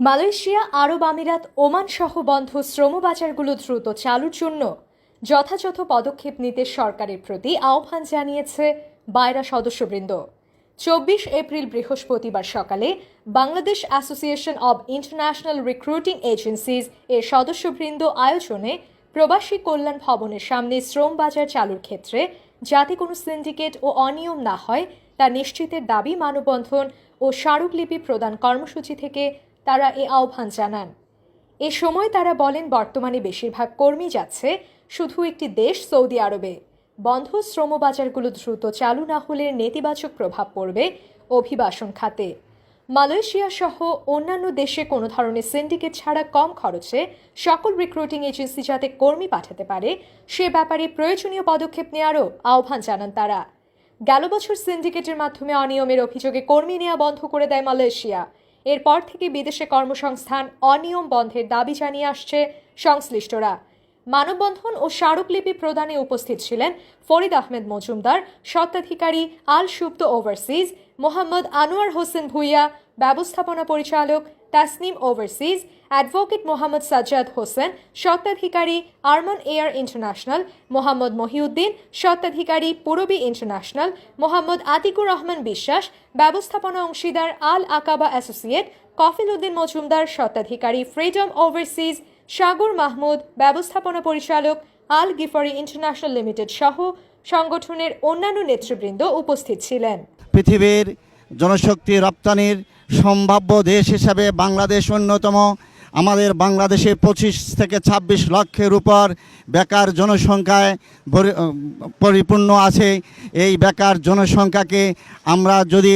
Malaysia, আরব আমিরাত, Oman সহ বন্ধ শ্রমবাজারগুলো দ্রুত চালুর জন্য যথাযথ পদক্ষেপ নিতে সরকারের প্রতি আহ্বান জানিয়েছে বায়রা সদস্যবৃন্দ। চব্বিশ এপ্রিল বৃহস্পতিবার সকালে Bangladesh association of international recruiting agencies এর সদস্যবৃন্দ আয়োজনে প্রবাসী কল্যাণ ভবনের সামনে শ্রম বাজার চালুর ক্ষেত্রে যাতে কোনো সিন্ডিকেট ও অনিয়ম না হয়, তা নিশ্চিতের দাবি মানববন্ধন ও স্মারকলিপি প্রদান কর্মসূচি থেকে তারা এ আহ্বান জানান। এ সময় তারা বলেন, বর্তমানে বেশিরভাগ কর্মী যাচ্ছে শুধু একটি দেশ, সৌদি আরবে। বন্ধ শ্রমবাজারগুলো দ্রুত চালু না হলে নেতিবাচক প্রভাব পড়বে অভিবাসন খাতে। মালয়েশিয়া সহ অন্যান্য দেশে কোনো ধরনের সিন্ডিকেট ছাড়া কম খরচে সকল রিক্রুটিং এজেন্সি যাতে কর্মী পাঠাতে পারে, সে ব্যাপারে প্রয়োজনীয় পদক্ষেপ নেওয়ারও আহ্বান জানান তারা। গেল বছর সিন্ডিকেটের মাধ্যমে অনিয়মের অভিযোগে কর্মী নেওয়া বন্ধ করে দেয় মালয়েশিয়া। এরপর থেকে বিদেশে কর্মসংস্থান অনিয়ম বন্ধের দাবি জানিয়ে আসছে সংশ্লিষ্টরা। মানববন্ধন ও স্মারকলিপি প্রদানে উপস্থিত ছিলেন ফরিদ আহমেদ মজুমদার, স্বত্বাধিকারী আল সুপ্ত ওভারসিজ, মোহাম্মদ আনোয়ার হোসেন ভুইয়া, ব্যবস্থাপনা পরিচালক তাসনিম ওভারসিজ, অ্যাডভোকেট মোহাম্মদ সাজ্জাদ হোসেন, স্বত্বাধিকারী আরমান এয়ার ইন্টারন্যাশনাল, মোহাম্মদ মহিউদ্দিন, স্বত্বাধিকারী পুরবী ইন্টারন্যাশনাল, মোহাম্মদ আতিকুর রহমান বিশ্বাস, ব্যবস্থাপনা অংশীদার আল আকাবা অ্যাসোসিয়েট, কফিল উদ্দিন মজুমদার, স্বত্বাধিকারী ফ্রিডম ওভারসিজ, সাগর মাহমুদ, ব্যবস্থাপনা পরিচালক আল গিফারি ইন্টারন্যাশনাল লিমিটেড সহ সংগঠনের অন্যান্য নেতৃবৃন্দ উপস্থিত ছিলেন। পৃথিবীর জনশক্তি রপ্তানির সম্ভাব্য দেশ হিসাবে বাংলাদেশ অন্যতম। আমাদের বাংলাদেশে পঁচিশ থেকে ২৬ লক্ষের উপর বেকার জনসংখ্যায় পরিপূর্ণ আছে। এই বেকার জনসংখ্যাকে আমরা যদি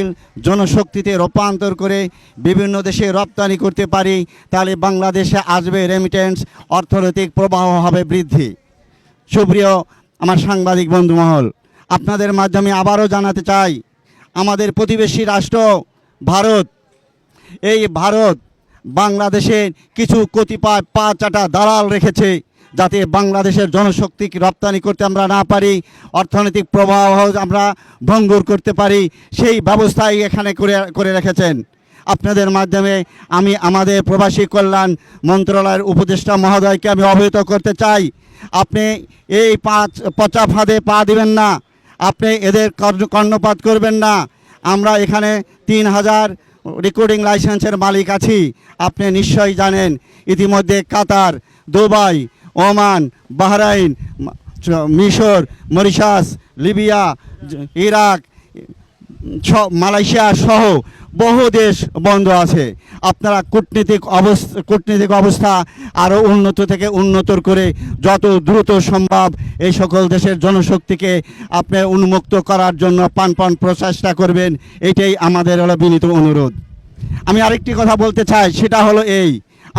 জনশক্তিতে রূপান্তর করে বিভিন্ন দেশে রপ্তানি করতে পারি, তাহলে বাংলাদেশে আসবে রেমিটেন্স অর্থনৈতিক প্রবাহ হবে বৃদ্ধি। সুপ্রিয় আমার সাংবাদিক বন্ধু মহল আপনাদের মাধ্যমে আবারও জানাতে চাই, আমাদের প্রতিবেশী রাষ্ট্র ভারত এই ভারত বাংলাদেশের কিছু কতিপয় পা চাটা দালাল রেখেছে যাতে বাংলাদেশের জনশক্তিকে রপ্তানি করতে আমরা না পারি, অর্থনৈতিক প্রবাহ আমরা ভঙ্গুর করতে পারি, সেই ব্যবস্থাই এখানে করে করে রেখেছেন। আপনাদের মাধ্যমে আমি আমাদের প্রবাসী কল্যাণ মন্ত্রণালয়ের উপদেষ্টা মহোদয়কে আমি অবহিত করতে চাই। আপনি এই পাঁচ, পচা ফাঁদে পা দিবেন না। আপনি এদের কর্ণ- কর্ণপাত করবেন না। আমরা এখানে তিন হাজার রেকর্ডিং লাইসেন্সের মালিক আছি, আপনি নিশ্চয়ই জানেন। ইতিমধ্যে কাতার, দুবাই, ওমান, বাহরাইন মিশর, মরিশাস, লিবিয়া ইরাক মালয়েশিয়া সহ বহু দেশ বন্ধ আছে। আপনারা কূটনীতিক অবস্থা কূটনীতিক অবস্থা আরও উন্নত থেকে উন্নতর করে যত দ্রুত সম্ভব এই সকল দেশের জনশক্তিকে আপনি উন্মুক্ত করার জন্য প্রাণপণ প্রচেষ্টা করবেন, এটাই আমাদের হলো বিনীত অনুরোধ। আমি আরেকটি কথা বলতে চাই, সেটা হলো এই,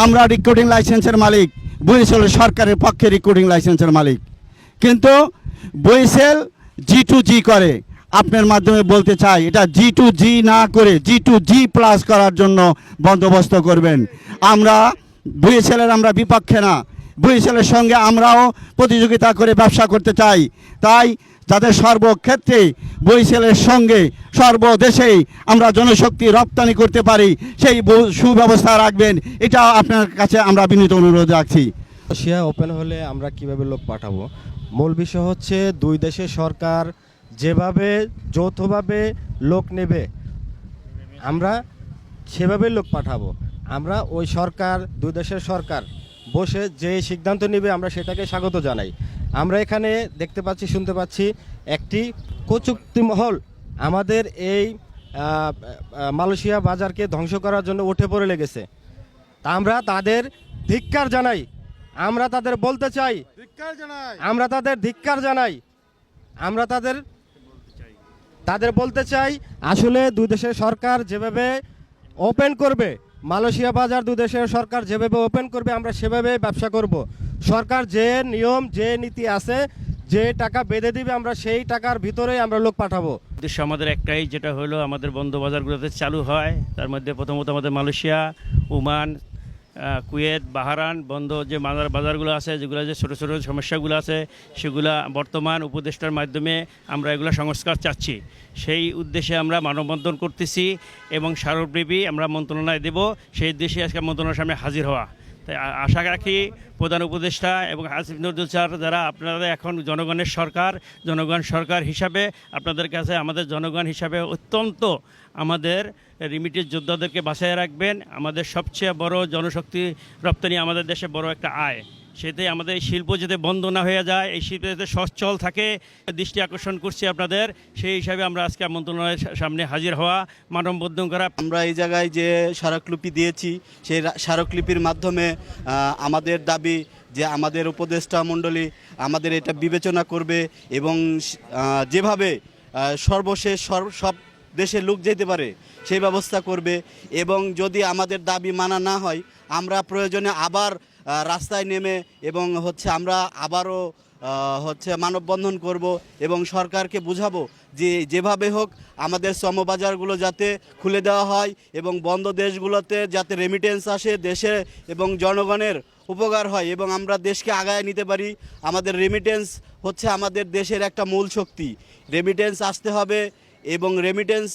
আমরা রেকর্ডিং লাইসেন্সের মালিক বুঝেছিল সরকারের পক্ষে রেকর্ডিং লাইসেন্সের মালিক। কিন্তু বইসেল জি টু জি করে আপনার মাধ্যমে বলতে চাই, এটা জি টু জি না করে জি টু জি প্লাস করার জন্য বন্দোবস্ত করবেন। আমরা বুয়েছেলের আমরা বিপক্ষে না বুয়েছেলের সঙ্গে আমরাও প্রতিযোগিতা করে ব্যবসা করতে চাই। তাই যাতে সর্বক্ষেত্রে বইছেলের সঙ্গে সর্বদেশেই আমরা জনশক্তি রপ্তানি করতে পারি, সেই সুব্যবস্থা রাখবেন, এটা আপনার কাছে আমরা বিনীত অনুরোধ রাখছি। রাশিয়া ওপেন হলে আমরা কীভাবে লোক পাঠাবো? মূল বিষয় হচ্ছে দুই দেশের সরকার যেভাবে যৌথভাবে লোক নেবে আমরা সেভাবে লোক পাঠাবো। আমরা ওই সরকার দুই দেশের সরকার বসে যে সিদ্ধান্ত নেবে আমরা সেটাকে স্বাগত জানাই। আমরা এখানে দেখতে পাচ্ছি শুনতে পাচ্ছি একটি কচুক্তি মহল আমাদের এই মালয়েশিয়া বাজারকে ধ্বংস করার জন্য উঠে পড়ে লেগেছে। তা আমরা তাদের ধিক্কার জানাই। আমরা তাদের বলতে চাই। আমরা তাদের ধিক্কার জানাই। আমরা তাদের তাদের বলতে চাই, আসলে দুই দেশের সরকার যেভাবে ওপেন করবে, মালয়েশিয়া বাজার দুই দেশের সরকার যেভাবে ওপেন করবে, আমরা সেভাবে ব্যবসা করব। সরকার যে নিয়ম, যে নীতি আছে, যে টাকা বেঁধে দিবে, আমরা সেই টাকার ভিতরেই আমরা লোক পাঠাবো। উদ্দেশ্য আমাদের একটাই, যেটা হলো আমাদের বন্ধ বাজারগুলোতে চালু হয়। তার মধ্যে প্রথমত আমাদের মালয়েশিয়া, ওমান কুয়েত, বাহারান, বন্ধ যে মাদার বাজারগুলো আছে, যেগুলো যে ছোটো ছোটো সমস্যাগুলো আছে, সেগুলা বর্তমান উপদেষ্টার মাধ্যমে আমরা এগুলো সংস্কার চাচ্ছি। সেই উদ্দেশ্যে আমরা মানববন্ধন করতেছি এবং স্মারকলিপি আমরা মন্ত্রণালয় দেব। সেই উদ্দেশ্যে আজকে মন্ত্রণালয়ের সামনে হাজির হওয়া। তাই আশা রাখি প্রধান উপদেষ্টা এবং আসিফ নজরুল স্যার যারা আপনারা এখন জনগণের সরকার, জনগণ সরকার হিসাবে আপনাদের কাছে আমাদের জনগণ হিসাবে অত্যন্ত আমাদের রিমিটেড যোদ্ধাদেরকে বাঁচায় রাখবেন। আমাদের সবচেয়ে বড় জনশক্তি রপ্তানি আমাদের দেশে বড় একটা আয়। সেটাই আমাদের শিল্প যাতে বন্ধ না হয়ে যায়, এই শিল্প যাতে সচ্ছল থাকে, দৃষ্টি আকর্ষণ করছি আপনাদের। সেই হিসাবে আমরা আজকে মন্ত্রণালয়ের সামনে হাজির হওয়া মানববন্ধন করা আমরা এই জায়গায় যে স্মারকলিপি দিয়েছি, সেই স্মারকলিপির মাধ্যমে আমাদের দাবি যে আমাদের উপদেষ্টা মণ্ডলী আমাদের এটা বিবেচনা করবে এবং যেভাবে সর্বশেষ সর- সব দেশে লোক যেতে পারে, সেই ব্যবস্থা করবে। এবং যদি আমাদের দাবি মানা না হয়, আমরা প্রয়োজনে আবার রাস্তায় নেমে এবং হচ্ছে আমরা আবারও হচ্ছে মানববন্ধন করব এবং সরকারকে বুঝাবো যে যেভাবে হোক আমাদের শ্রমবাজারগুলো যাতে খুলে দেওয়া হয় এবং বন্ধ দেশগুলোতে যাতে রেমিটেন্স আসে, দেশে এবং জনগণের উপকার হয় এবং আমরা দেশকে আগায় নিতে পারি। আমাদের রেমিটেন্স হচ্ছে আমাদের দেশের একটা মূল শক্তি। রেমিটেন্স আসতে হবে এবং রেমিটেন্স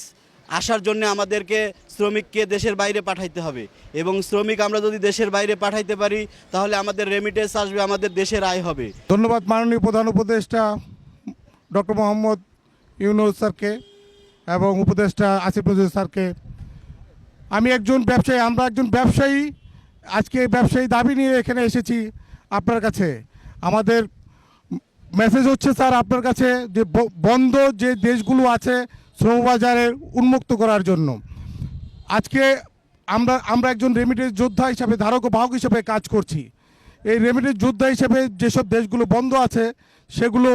আসার জন্য আমাদেরকে শ্রমিককে দেশের বাইরে পাঠাইতে হবে। এবং শ্রমিক আমরা যদি দেশের বাইরে পাঠাইতে পারি, তাহলে আমাদের রেমিটেন্স আসবে, আমাদের দেশের আয় হবে। ধন্যবাদ মাননীয় প্রধান উপদেষ্টা ডক্টর মোহাম্মদ ইউনুস স্যারকে এবং উপদেষ্টা আসিফ স্যারকে। আমি একজন ব্যবসায়ী, আমরা একজন ব্যবসায়ী, আজকে ব্যবসায়ী দাবি নিয়ে এখানে এসেছি আপনার কাছে। আমাদের মেসেজ হচ্ছে, স্যার, আপনার কাছে যে বন্ধ যে দেশগুলো আছে শ্রমবাজারের উন্মুক্ত করার জন্য। আজকে আমরা আমরা একজন রেমিটেন্স যোদ্ধা হিসাবে, ধারক ও বাহক হিসাবে কাজ করছি। এই রেমিটেন্স যোদ্ধা হিসেবে যেসব দেশগুলো বন্ধ আছে, সেগুলো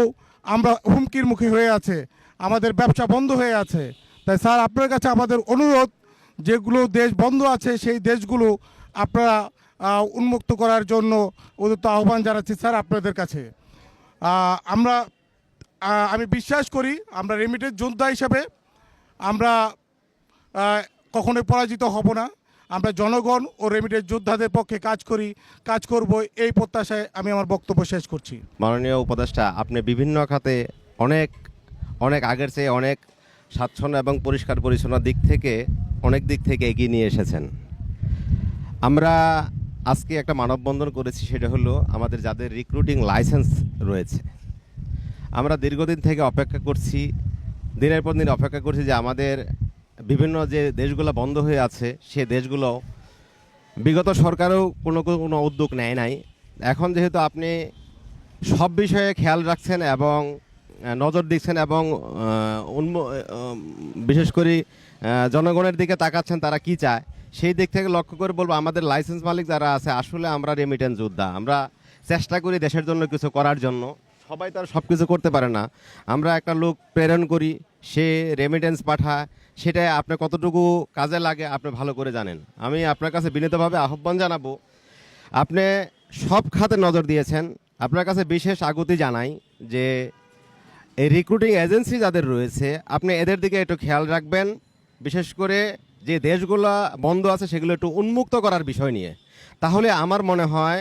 আমরা হুমকির মুখে হয়ে আছে। আমাদের ব্যবসা বন্ধ হয়ে আছে। তাই স্যার, আপনার কাছে আমাদের অনুরোধ, যেগুলো দেশ বন্ধ আছে, সেই দেশগুলো আপনারা উন্মুক্ত করার জন্য উদত্ত আহ্বান জানাচ্ছি স্যার আপনাদের কাছে। আমরা আমি বিশ্বাস করি, আমরা রেমিটেন্স যোদ্ধা হিসাবে, আমরা কখনোই পরাজিত হব না। আমরা জনগণ ও রেমিটেন্স যোদ্ধাদের পক্ষে কাজ করি, কাজ করব এই প্রত্যাশায় আমি আমার বক্তব্য শেষ করছি। মাননীয় উপদেষ্টা, আপনি বিভিন্ন খাতে অনেক অনেক আগের চেয়ে অনেক স্বাচ্ছন্দ্য এবং পরিষ্কার পরিচ্ছন্ন দিক থেকে, অনেক দিক থেকে এগিয়ে নিয়ে এসেছেন। আমরা আজকে একটা মানববন্ধন করেছি, সেটা হলো আমাদের যাদের রিক্রুটিং লাইসেন্স রয়েছে। আমরা দীর্ঘদিন থেকে অপেক্ষা করছি, দিনের পর দিন অপেক্ষা করছি যে আমাদের বিভিন্ন যে দেশগুলো বন্ধ হয়ে আছে, সে দেশগুলো বিগত সরকারও কোনো কোনো উদ্যোগ নেয় নাই। এখন যেহেতু আপনি সব বিষয়ে খেয়াল রাখছেন এবং নজর দিচ্ছেন এবং উন্ম- বিশেষ করে জনগণের দিকে তাকাচ্ছেন তারা কি চায়, সেই দিক থেকে লক্ষ্য করে বলব আমাদের লাইসেন্স মালিক যারা আছে, আসলে আমরা রেমিটেন্স যোদ্ধা। আমরা চেষ্টা করি দেশের জন্য কিছু করার জন্য। সবাই তো আর সব কিছু করতে পারে না। আমরা একটা লোক প্রেরণ করি সে রেমিটেন্স পাঠায় সেটা আপনার কতটুকু কাজে লাগে আপনি ভালো করে জানেন। আমি আপনার কাছে বিনীতভাবে আহ্বান জানাব, আপনি সব খাতে নজর দিয়েছেন। আপনার কাছে বিশেষ আগতি জানাই যে এই রিক্রুটিং এজেন্সি যাদের রয়েছে, আপনি এদের দিকে একটু খেয়াল রাখবেন। বিশেষ করে যে দেশগুলো বন্ধ আছে, সেগুলো একটু উন্মুক্ত করার বিষয় নিয়ে। তাহলে আমার মনে হয়,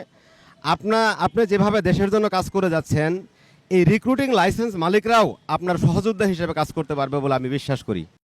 আপনা আপনি যেভাবে দেশের জন্য কাজ করে যাচ্ছেন এই রিক্রুটিং লাইসেন্স মালিকরাও আপনার সহযোদ্ধা হিসেবে কাজ করতে পারবে বলে আমি বিশ্বাস করি।